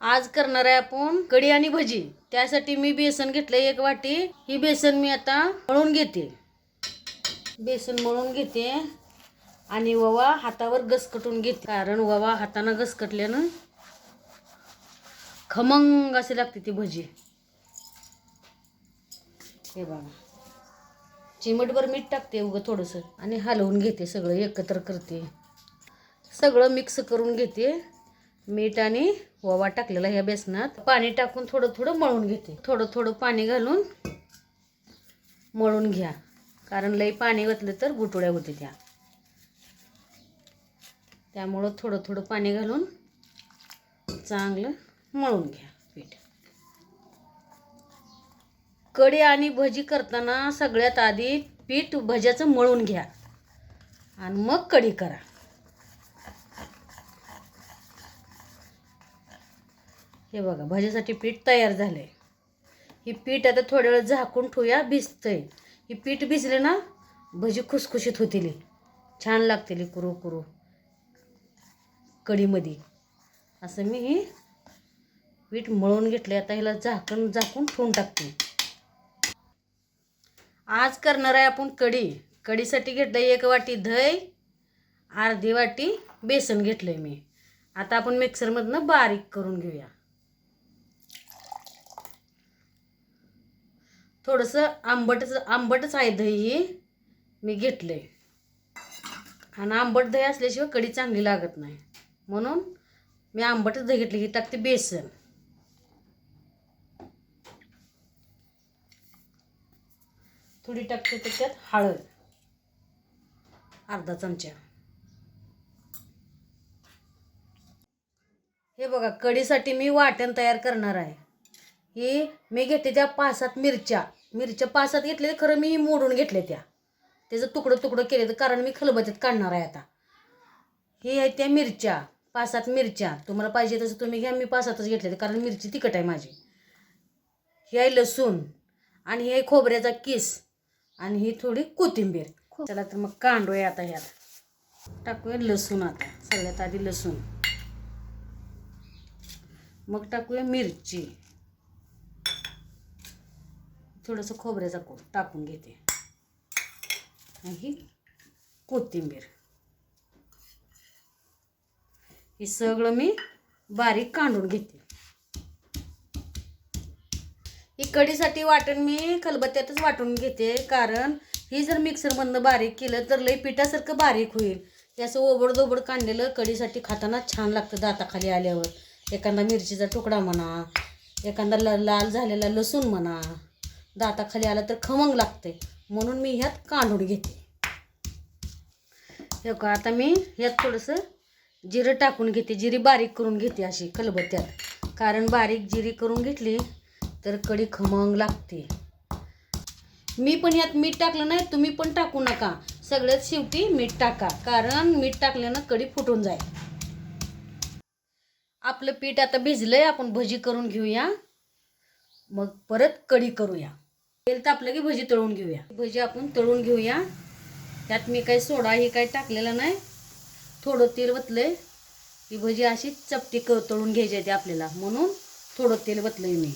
आज करणार आहे आपण कढी आणि भजी. त्यासाठी मी बेसन घेतलं एक वाटी. ही बेसन मी आता मळून घेते. बेसन मळून घेते. आणि ववा हातावर घसकटून घेते. कारण ववा हातानं घसकटल्यानं खमंग असे लागते ती भजी. हे बघा. चिमटभर मीठ टाकते उगं थोडंसं. आणि हलवून घेते सगळं एकत्र करते. सगळं मिक्स करून घेते. मीठ आणि ओवा टाकलेला ह्या बेसनात. पाणी टाकून थोडं थोडं मळून घेते. थोडं थोडं पाणी घालून मळून घ्या. कारण लई पाणी घातलं तर गुटुळ्या होते त्या. त्यामुळं थोडं थोडं पाणी घालून चांगलं मळून घ्या पीठ. कढी आणि भजी करताना सगळ्यात आधी पीठ भज्याचं मळून घ्या. आणि मग कढी करा. हे बघा भज्यासाठी पीठ तयार झालं आहे ही पीठ आता थोड्या वेळ झाकून ठेवूया भिजतंय. ही पीठ भिजले ना भजी खुसखुशीत होतील. छान लागतील कुरू कुरू. कढीमध्ये. असं मी ही पीठ मळून घेतले आता ह्याला झाकण झाकून ठेवून टाकते. आज करणार आहे आपण कढी. कढीसाठी घेतलं एक वाटी दही अर्धी वाटी बेसन घेतलं आहे मी. आता आपण मिक्सरमधनं बारीक करून घेऊया. थोडंसं आंबटच आंबटच आहे दही हे. मी आहे आणि आंबट दही असल्याशिवाय कढी चांगली लागत नाही. म्हणून मी आंबटच दही घेतली. ही टाकते बेसन. थोडी टाकते त्याच्यात हळद. अर्धा चमचा. हे बघा कढीसाठी मी वाटण तयार करणार आहे. ही मी घेते त्या पाच सात मिरच्या. मिरच्या पाच सात घेतले खरं मी मोडून घेतले त्या. त्याचं तुकडं तुकडं केले तर कारण मी खलबत्यात काढणार आहे आता. हे आहे त्या मिरच्या. पाच सात मिरच्या. तुम्हाला पाहिजे तसं तुम्ही घ्या मी पाच सातच घेतले कारण मिरची तिखट आहे माझी. ही आहे लसूण आणि ही आहे खोबऱ्याचा किस आणि ही थोडी कोथिंबीर. चला तर मग कांडूया आता ह्यात. टाकूया लसूण आता. सगळ्यात आधी लसूण. मग टाकूया मिरची. थोडंसं खोबऱ्याचा कोट टाकून घेते. आणि ही कोथिंबीर. हे सगळं मी बारीक कांडून घेते. ही कढीसाठी वाटण मी खलबत्त्यातच वाटून घेते कारण ही जर मिक्सरमधनं बारीक केलं तर लई पिठासारखं बारीक होईल. हे असं ओबड काढलेलं कढीसाठी खाताना छान लागतं दाताखाली आल्यावर. एखादा मिरचीचा तुकडा म्हणा एखादा ल लाल झालेला लसूण म्हणा. दाताखाली आला तर खमंग लागते म्हणून मी ह्यात कांडून घेते. हे का आता मी ह्यात थोडंसं जिरं टाकून घेते. जिरी बारीक करून घेते अशी कलबत्त्यात कारण बारीक जिरी करून घेतली तर कढी खमंग लागते. मी पण यात मीठ टाकलं नाही तुम्ही पण टाकू नका. सगळ्यात शेवटी मीठ टाका. कारण मीठ टाकल्यानं कढी फुटून जाईल. आपलं पीठ आता भिजलंय आपण भजी करून घेऊया. मग परत कढी करूया. तेल तापलं की भजी तळून घेऊया. भजी आपण तळून घेऊया. त्यात मी काही सोडा ही काही टाकलेला नाही. थोडं तेल वतलंय. ही भजी अशी चपटी क तळून घ्यायची आहे आपल्याला. म्हणून थोडं तेल वतलंय मी.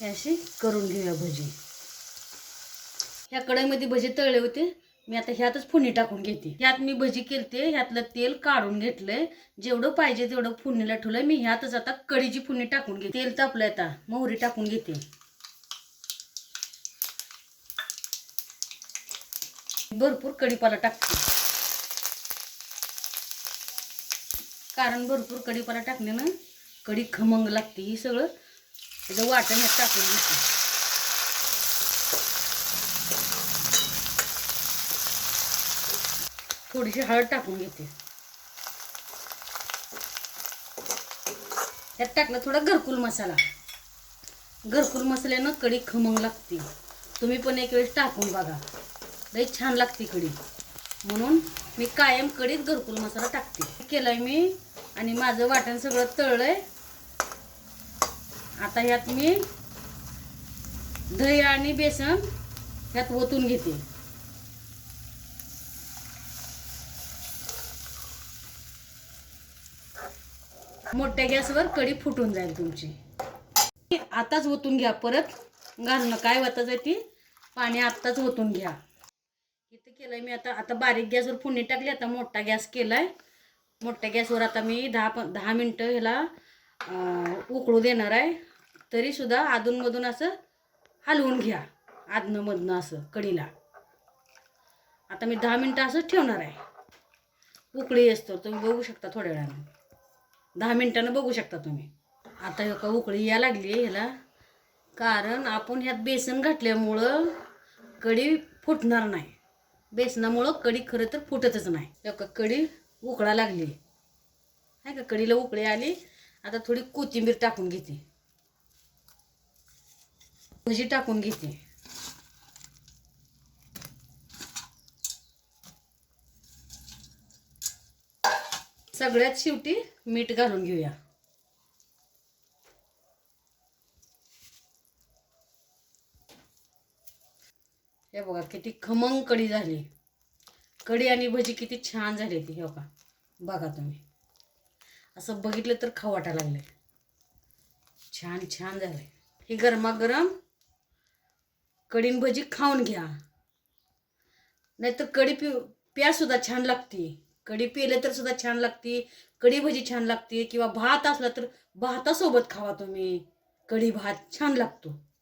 हे अशी करून घेऊया भजी. ह्या कढईमध्ये भजी तळले होते. मी आता ह्यातच फुणी टाकून घेते. ह्यात मी भजी केलते. ह्यातलं तेल काढून घेतलंय. जेवढं पाहिजे तेवढं फुणीला ठेवलंय. मी ह्यातच आता कढीची फुणी टाकून घेते. तेल तापलंय आता. मोहरी टाकून घेते. भरपूर कढीपाला टाकते. कारण भरपूर कढीपाला टाकल्यानं कढी खमंग लागते. ही सगळं त्याचं वाटण ह्यात टाकून घेते. थोडीशी हळद टाकून घेते. त्यात टाकला थोडा घरकुल मसाला. घरकुल मसाल्यानं कढी खमंग लागते. तुम्ही पण एक वेळेस टाकून बघा. लई छान लागते कढी. म्हणून मी कायम कढीत घरकुल मसाला टाकते. केलाय मी आणि माझं वाटण सगळं तळलंय. आता ह्यात मी दही आणि बेसन ह्यात ओतून घेते. मोठ्या गॅसवर कढी फुटून जाईल तुमची. आताच ओतून घ्या परत. घालणं काय वाताच आहे ती? पाणी आत्ताच ओतून घ्या. केलंय मी आता आता बारीक गॅसवर फोडणी टाकली आता मोठा गॅस केलाय. मोठ्या गॅसवर आता मी दहा प दहा मिनटं ह्याला उकळू देणार आहे. तरीसुद्धा अधूनमधून असं हलवून घ्या आदनंमधनं असं कढीला आता मी दहा मिनटं असंच ठेवणार आहे. उकळी असतो तुम्ही बघू शकता थोड्या वेळानं. दहा मिनटानं बघू शकता तुम्ही. आता हे का उकळी या लागली ह्याला. कारण आपण ह्यात बेसन घातल्यामुळं कढी फुटणार नाही. बेसनामुळं कढी खरं तर फुटतच नाही. लोक का कढी उकळा लागली. आहे का कढीला उकळी आली. आता थोडी कोथिंबीर टाकून घेते. भजी टाकून घेते. सगळ्यात शेवटी मीठ घालून घेऊया. हे बघा किती खमंग कढी झाली. कढी आणि भजी किती छान झाली ती हो हे बघा बघा तुम्ही. असं बघितलं तर खाऊ वाटायला लागले. छान छान झालंय ही गरमागरम कढीन भजी खाऊन घ्या. नाहीतर कढी पि प्या सुद्धा छान लागते. कढी पिले तर सुद्धा छान लागते. कढी भजी छान लागते. किंवा भात असला तर भातासोबत खावा तुम्ही. कढी भात छान लागतो.